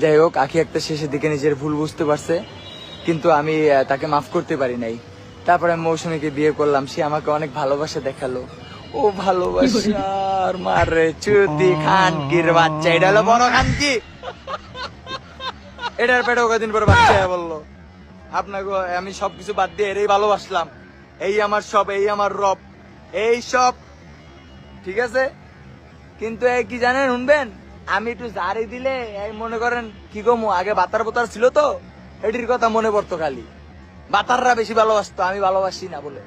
যাই হোক আখি একটা শেষের দিকে নিজের ভুল বুঝতে পারছে কিন্তু আমি তাকে মাফ করতে পারি নাই। তারপরে আমি মৌসুমীকে বিয়ে করলাম সে আমাকে অনেক ভালোবাসা দেখাল। ও ভালোবাসার মারে চুতি খান কির বাচ্চা এটা হলো বড় খান কি এটার পেটে কদিন পরে বাচ্চা বলল। আপনাকে আমি সবকিছু বাদ দিয়ে এরই ভালোবাসলাম। এই আমার সব এই আমার রব এই সব। ঠিক আছে? কিন্তু এই কি জানেন শুনবেন? আমি একটু জারি দিলে, এই মনে করেন, কি গো, মু আগে বাতার বোতার ছিল তো, এটির কথা মনে পড়তো খালি। বাতাররা বেশি ভালোবাসতো, আমি ভালোবাসি না বলে।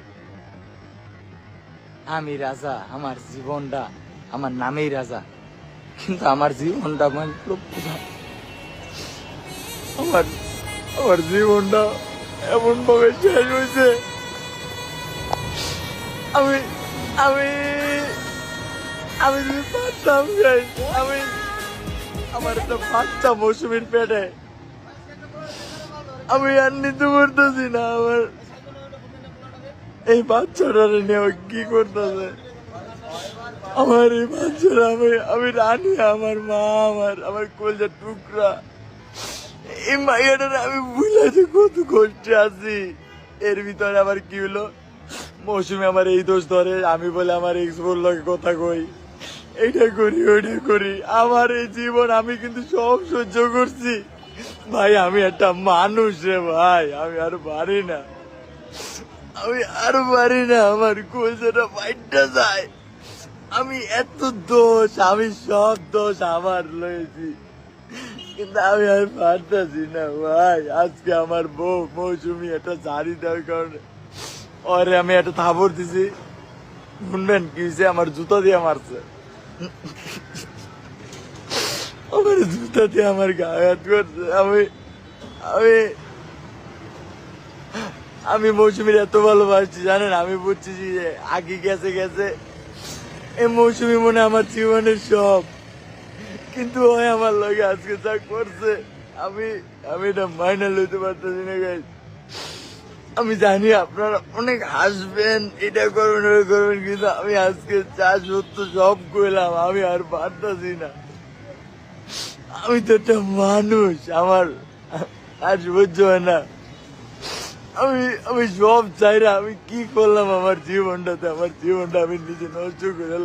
আমি রাজা, আমার জীবনটা আমার নামেই রাজা। কিন্তু আমার জীবনটা মানে আমার আমার জীবনটা এমন ভাবে শেষ হয়েছে। আমি আমি আমি যদি পারতাম আমি আমার একটা বাচ্চা মৌসুমীর পেটে। আমি আর নিতে পারতেছি না, আমার এই বাচ্চাটা নিয়ে কি করতেছে? আমার এই বাচ্চারা, আমি আমি রানী, আমার মা, আমার আমার কলজার টুকরা। এই মাইয়াটার আমি বুঝলাম কত কষ্টে আছি। এর ভিতরে আবার কি হলো? মৌসুমি আমার এই দোষ ধরে, আমি বলে আমার এক্স বলল কথা কই। এইটা করি, ওইটা করি। আমার এই জীবন আমি কিন্তু সব সহ্য করছি। ভাই, আমি একটা মানুষ রে ভাই, আমি আর পারি না। আমি আর পারি না, আমার কোলসাটা ফাইটটা যায়। আমি এত দোষ, আমি সব দোষ আমার লয়েছি কিন্তু আমি আর পারতেছি না ভাই। আজকে আমার বউ মৌসুমি একটা শাড়ি দেওয়ার কারণে ওরে আমি একটা থাবর দিছি। শুনবেন কি আমার জুতা দিয়ে মারছে। আমার জুতা আমার গায়ে হাত করছে। আমি আমি আমি মৌসুমীর এত ভালোবাসছি, জানেন? আমি বুঝছি যে আগে গেছে গেছে। এই মৌসুমী মনে আমার জীবনের সব। কিন্তু ওই আমার লগে আজকে যা করছে, আমি আমি এটা মাইনা লইতে পারতেছি না, guys। আমি জানি আপনারা অনেক হাসবেন, এটা করবেন ওটা করবেন, কিন্তু আমি আজকে চা সত্য সব করলাম, আমি আর পারতাছি না আমি তো একটা মানুষ, আমার আর সহ্য হয় না আমি আমি সব চাই না আমি কি করলাম আমার জীবনটাতে আমার জীবনটা আমি নিজে নষ্ট করে।